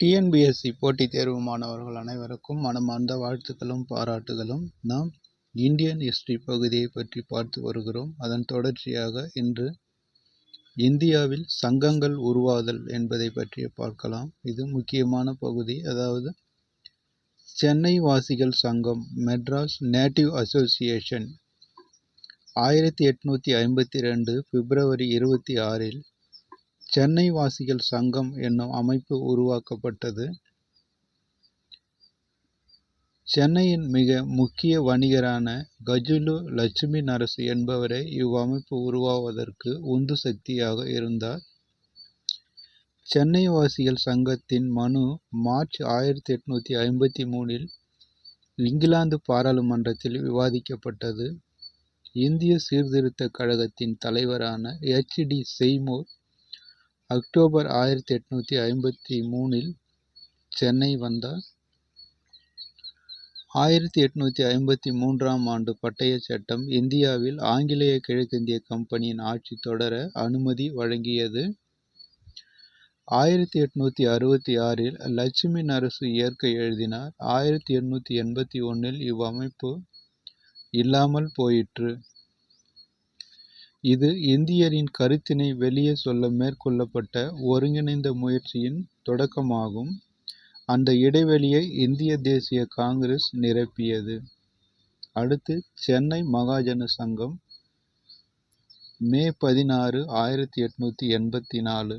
TNPSC போட்டித் தேர்வு மாணவர்கள் அனைவருக்கும் மனமார்ந்த வாழ்த்துக்களும் பாராட்டுகளும். நாம் இந்தியன் ஹிஸ்ட்ரி பகுதியை பற்றி பார்த்து வருகிறோம். அதன் தொடர்ச்சியாக இன்று இந்தியாவில் சங்கங்கள் உருவாதல் என்பதை பற்றி பார்க்கலாம். இது முக்கியமான பகுதி. அதாவது சென்னை வாசிகள் சங்கம் மெட்ராஸ் நேட்டிவ் அசோசியேஷன் ஆயிரத்தி எட்நூற்றி ஐம்பத்தி ரெண்டு பிப்ரவரி இருபத்தி ஆறில் சென்னை வாசிகள் சங்கம் என்னும் அமைப்பு உருவாக்கப்பட்டது. சென்னையின் மிக முக்கிய வணிகரான கஜுலு லட்சுமி நரசு என்பவரே இவ்வமைப்பு உருவாவதற்கு உந்து சக்தியாக இருந்தார். சென்னை வாசிகள் சங்கத்தின் மனு மார்ச் ஆயிரத்தி எட்நூற்றி ஐம்பத்தி மூணில் இங்கிலாந்து பாராளுமன்றத்தில் விவாதிக்கப்பட்டது. இந்திய சீர்திருத்த கழகத்தின் தலைவரான எச் டி செய்மூர் அக்டோபர் ஆயிரத்தி எட்நூற்றி ஐம்பத்தி மூணில் சென்னை வந்தார். ஆயிரத்தி எட்நூற்றி ஐம்பத்தி மூன்றாம் ஆண்டு பட்டய சட்டம் இந்தியாவில் ஆங்கிலேய கிழக்கிந்திய கம்பெனியின் ஆட்சி தொடர அனுமதி வழங்கியது. ஆயிரத்தி எட்நூற்றி அறுபத்தி ஆறில் லட்சுமி நரசு இயற்கை எழுதினார். ஆயிரத்தி எண்ணூற்றி எண்பத்தி ஒன்றில் இவ்வமைப்பு இல்லாமல் போயிற்று. இது இந்தியரின் கருத்தினை வெளியே சொல்ல மேற்கொள்ளப்பட்ட ஒருங்கிணைந்த முயற்சியின் தொடக்கமாகும். அந்த இடைவெளியை இந்திய தேசிய காங்கிரஸ் நிரப்பியது. அடுத்து சென்னை மகாஜன சங்கம் மே பதினாறு ஆயிரத்தி எட்நூற்றி எண்பத்தி நாலு.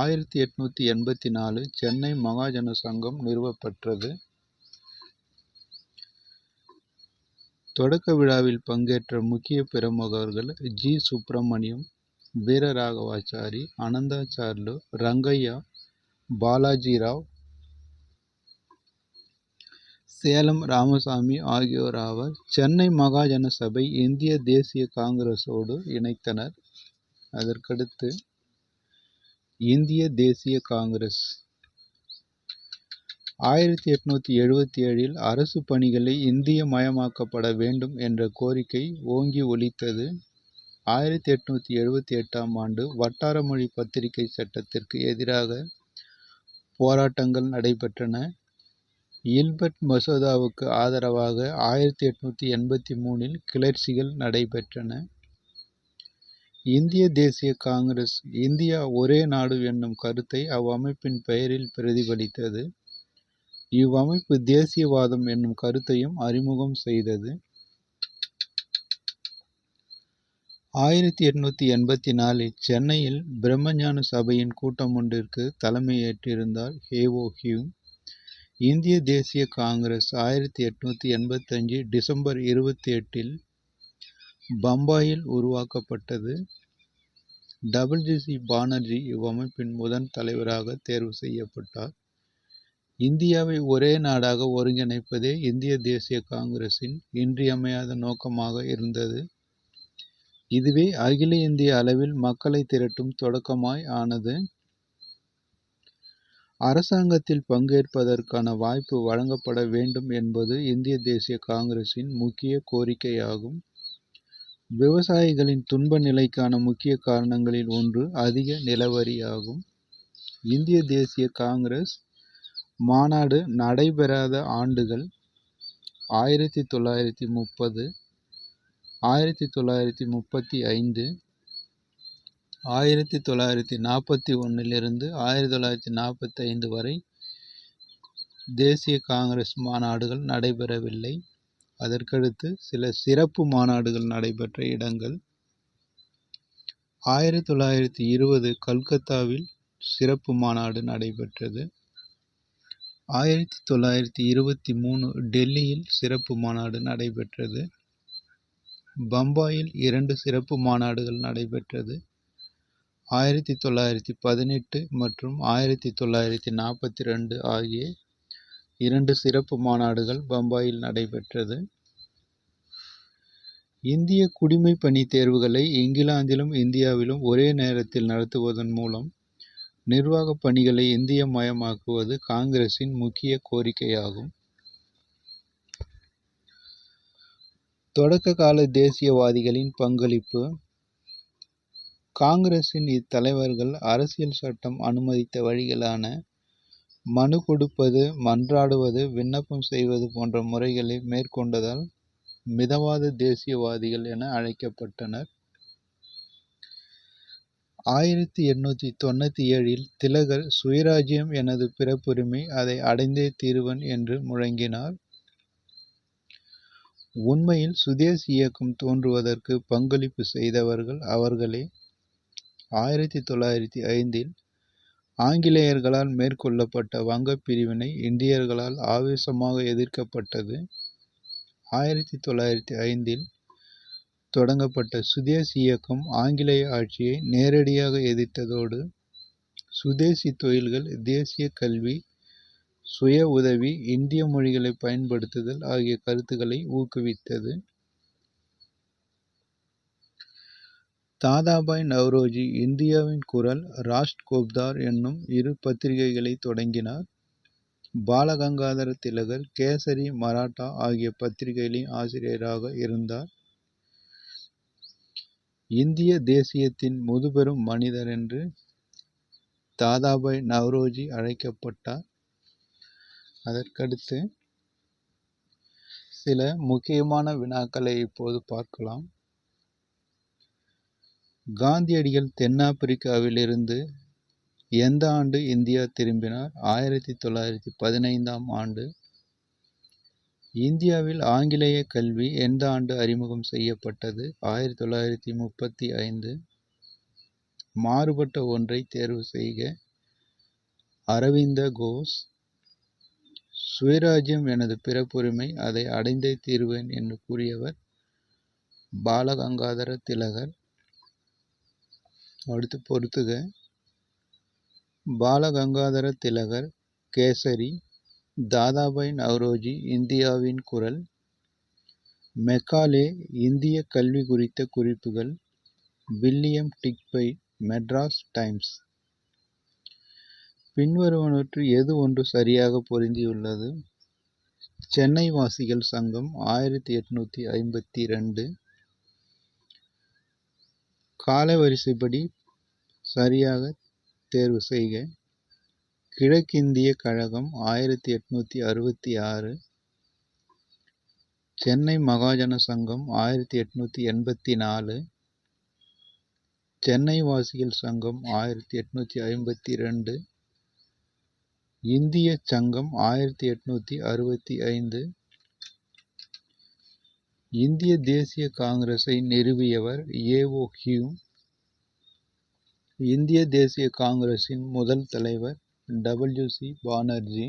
ஆயிரத்தி எட்நூற்றி எண்பத்தி நாலு சென்னை மகாஜன சங்கம் நிறுவப்பட்டது தொடக்க விழாவில் பங்கேற்ற முக்கிய பிரமுகர்கள் ஜி. சுப்பிரமணியம் வீரராகவாச்சாரி அனந்தாச்சார்லு ரங்கையா பாலாஜி ராவ் சேலம் ராமசாமி ஆகியோர் ஆவர். சென்னை மகாஜன சபை இந்திய தேசிய காங்கிரஸோடு இணைத்தனர். அதற்கடுத்து இந்திய தேசிய காங்கிரஸ் ஆயிரத்தி எட்நூற்றி எழுபத்தி ஏழில் அரசு பணிகளை இந்திய மயமாக்கப்பட வேண்டும் என்ற கோரிக்கை ஓங்கி ஒலித்தது. ஆயிரத்தி எட்நூற்றி எழுபத்தி எட்டாம் ஆண்டு வட்டார மொழி பத்திரிகை சட்டத்திற்கு எதிராக போராட்டங்கள் நடைபெற்றன. இல்பர்ட் மசோதாவுக்கு ஆதரவாக ஆயிரத்தி எட்நூற்றி எண்பத்தி மூணில் கிளர்ச்சிகள் நடைபெற்றன. இந்திய தேசிய காங்கிரஸ் இந்தியா ஒரே நாடு என்னும் கருத்தை அவ்வமைப்பின் பெயரில் பிரதிபலித்தது. இவ்வமைப்பு தேசியவாதம் என்னும் கருத்தையும் அறிமுகம் செய்தது. ஆயிரத்தி எட்நூத்தி எண்பத்தி நாலில் சென்னையில் பிரம்மஞான சபையின் கூட்டம் ஒன்றிற்கு தலைமையேற்றிருந்தார் ஹேவோ ஹியூம் இந்திய தேசிய காங்கிரஸ் ஆயிரத்தி எட்நூத்தி எண்பத்தஞ்சு டிசம்பர் இருபத்தி எட்டில் பம்பாயில் உருவாக்கப்பட்டது. டபிள்யூசி பானர்ஜி இவ்வமைப்பின் முதன் தலைவராக தேர்வு செய்யப்பட்டார். இந்தியாவை ஒரே நாடாக ஒருங்கிணைப்பதே இந்திய தேசிய காங்கிரசின் இன்றியமையாத நோக்கமாக இருந்தது. இதுவே அகில இந்திய அளவில் மக்களை திரட்டும் தொடக்கமாய் ஆனது. அரசாங்கத்தில் பங்கேற்பதற்கான வாய்ப்பு வழங்கப்பட வேண்டும் என்பது இந்திய தேசிய காங்கிரசின் முக்கிய கோரிக்கையாகும். விவசாயிகளின் துன்ப நிலைக்கான முக்கிய காரணங்களில் ஒன்று அதிக நிலவரியாகும். இந்திய தேசிய காங்கிரஸ் மாநாடு நடைபெறாத ஆண்டுகள் ஆயிரத்தி தொள்ளாயிரத்தி முப்பது ஆயிரத்தி தொள்ளாயிரத்தி முப்பத்தி ஐந்து ஆயிரத்தி தொள்ளாயிரத்தி நாற்பத்தி ஒன்றிலிருந்து ஆயிரத்தி தொள்ளாயிரத்தி நாற்பத்தி ஐந்து வரை தேசிய காங்கிரஸ் மாநாடுகள் நடைபெறவில்லை. அதற்கடுத்து சில சிறப்பு மாநாடுகள் நடைபெற்ற இடங்கள். ஆயிரத்தி தொள்ளாயிரத்தி இருபது கல்கத்தாவில் சிறப்பு மாநாடு நடைபெற்றது. ஆயிரத்தி தொள்ளாயிரத்தி இருபத்தி மூணு டெல்லியில் சிறப்பு மாநாடு நடைபெற்றது. பம்பாயில் இரண்டு சிறப்பு மாநாடுகள் நடைபெற்றது. ஆயிரத்தி தொள்ளாயிரத்தி பதினெட்டு மற்றும் ஆயிரத்தி தொள்ளாயிரத்தி நாற்பத்தி ரெண்டு ஆகிய இரண்டு சிறப்பு மாநாடுகள் பம்பாயில் நடைபெற்றது. இந்திய குடிமை பணி தேர்வுகளை இங்கிலாந்திலும் இந்தியாவிலும் ஒரே நேரத்தில் நடத்துவதன் மூலம் நிர்வாக பணிகளை இந்திய மயமாக்குவது காங்கிரசின் முக்கிய கோரிக்கையாகும் தொடக்க கால தேசியவாதிகளின் பங்களிப்பு காங்கிரசின் இத்தலைவர்கள் அரசியல் சட்டம் அனுமதித்த வழிகளான மனு கொடுப்பது, மன்றாடுவது, விண்ணப்பம் செய்வது போன்ற முறைகளை மேற்கொண்டதால் மிதவாத தேசியவாதிகள் என அழைக்கப்பட்டனர். ஆயிரத்தி எண்ணூற்றி தொண்ணூற்றி ஏழில் திலகர் சுயராஜ்யம் எனது பிறப்புரிமை அதை அடைந்தே தீருவன் என்று முழங்கினார். உண்மையில் சுதேசி இயக்கம் தோன்றுவதற்கு பங்களிப்பு செய்தவர்கள் அவர்களே. ஆயிரத்தி தொள்ளாயிரத்தி ஐந்தில் ஆங்கிலேயர்களால் மேற்கொள்ளப்பட்ட வங்கப் பிரிவினை இந்தியர்களால் ஆவேசமாக எதிர்க்கப்பட்டது. ஆயிரத்தி தொள்ளாயிரத்தி ஐந்தில் தொடங்கப்பட்ட சுதேசி இயக்கம் ஆங்கிலேய ஆட்சியை நேரடியாக எதிர்த்ததோடு, சுதேசி தொழில்கள், தேசிய கல்வி, சுய உதவி, இந்திய மொழிகளை பயன்படுத்துதல் ஆகிய கருத்துக்களை ஊக்குவித்தது. தாதாபாய் நவ்ரோஜி இந்தியாவின் குரல், ராஷ்டிரகூப்தார் என்னும் இரு பத்திரிகைகளை தொடங்கினார். பாலகங்காதர திலகர் கேசரி, மராட்டா ஆகிய பத்திரிகைகளின் ஆசிரியராக இருந்தார். இந்திய தேசியத்தின் முதுபெரும் மனிதர் என்று தாதாபாய் நவ்ரோஜி அழைக்கப்பட்டார். அதற்கடுத்து சில முக்கியமான வினாக்களை இப்போது பார்க்கலாம். காந்தியடிகள் தென்னாப்பிரிக்காவிலிருந்து எந்த ஆண்டு இந்தியா திரும்பினார்? ஆயிரத்தி தொள்ளாயிரத்தி பதினைந்தாம் ஆண்டு. இந்தியாவில் ஆங்கிலேய கல்வி எந்த ஆண்டு அறிமுகம் செய்யப்பட்டது? ஆயிரத்தி தொள்ளாயிரத்தி முப்பத்தி ஐந்து. மாறுபட்ட ஒன்றை தேர்வு செய்க. அரவிந்த கோஷ். சுயராஜ்யம் எனது பிறப்புரிமை அதை அடைந்தே தீருவேன் என்று கூறியவர் பாலகங்காதர திலகர். அடுத்து பொறுத்துக. பாலகங்காதர திலகர் கேசரி, தாதாபாய் நவ்ரோஜி இந்தியாவின் குரல், மெக்காலே இந்திய கல்வி குறித்த குறிப்புகள், வில்லியம் டிக்பை மெட்ராஸ் டைம்ஸ். பின்வருவனற்று எது ஒன்று சரியாக பொருந்தியுள்ளது? சென்னை வாசிகள் சங்கம் ஆயிரத்தி எட்நூற்றி ஐம்பத்தி ரெண்டு காலவரிசைப்படி சரியாக தேர்வு செய்க. கிழக்கிந்திய கழகம் ஆயிரத்தி எட்நூற்றி அறுபத்தி ஆறு. சென்னை மகாஜன சங்கம் ஆயிரத்தி எட்நூற்றி எண்பத்தி நாலு. சென்னை வாசிகள் சங்கம் ஆயிரத்தி எட்நூற்றி ஐம்பத்தி ரெண்டு இந்திய சங்கம் ஆயிரத்தி எட்நூற்றி அறுபத்தி ஐந்து. இந்திய தேசிய காங்கிரஸை நிறுவியவர் ஏ. ஓ. ஹியூம். இந்திய தேசிய காங்கிரஸின் முதல் தலைவர் டபிள்யூசி பானர்ஜி.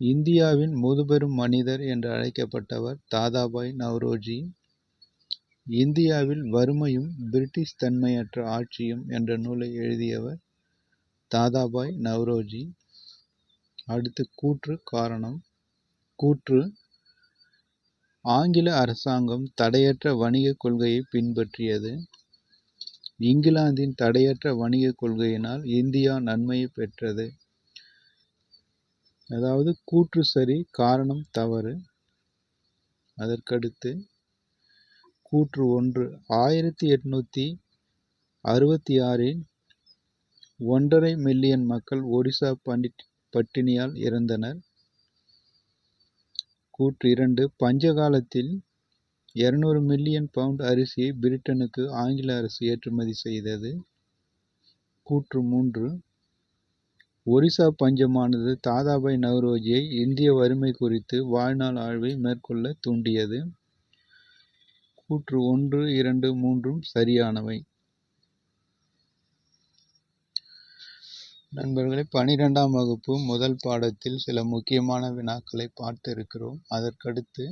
இந்தியாவின் முதுபெரும் மனிதர் என்று அழைக்கப்பட்டவர் தாதாபாய் நவ்ரோஜி. இந்தியாவில் வறுமையும் பிரிட்டிஷ் தன்மையற்ற ஆட்சியும் என்ற நூலை எழுதியவர் தாதாபாய் நவ்ரோஜி. அடுத்து கூற்று காரணம். கூற்று ஆங்கில அரசாங்கம் தடையற்ற வணிகக் கொள்கையை பின்பற்றியது. இங்கிலாந்தின் தடையற்ற வணிகக் கொள்கையினால் இந்தியா நன்மையை பெற்றது. அதாவது கூற்று சரி காரணம் தவறு. அதற்கடுத்து கூற்று ஒன்று ஆயிரத்தி எட்நூற்றி அறுபத்தி ஆறில் ஒன்றரை மில்லியன் மக்கள் ஒடிசா பண்டி பட்டினியால் இறந்தனர். கூற்று இரண்டு பஞ்ச காலத்தில் இருநூறு மில்லியன் பவுண்ட் அரிசியை பிரிட்டனுக்கு ஆங்கில அரசு ஏற்றுமதி செய்தது. கூற்று மூன்று ஒரிசா பஞ்சமானது தாதாபாய் நவ்ரோஜியை இந்திய வறுமை குறித்து வாழ்நாள் ஆய்வை மேற்கொள்ள தூண்டியது. கூற்று ஒன்று, இரண்டு, மூன்றும் சரியானவை. நண்பர்களே பனிரெண்டாம் வகுப்பு முதல் பாடத்தில் சில முக்கியமான வினாக்களை பார்த்திருக்கிறோம். அதற்கடுத்து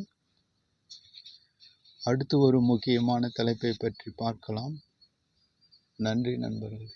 அடுத்து ஒரு முக்கியமான தலைப்பை பற்றி பார்க்கலாம். நன்றி நண்பர்களே.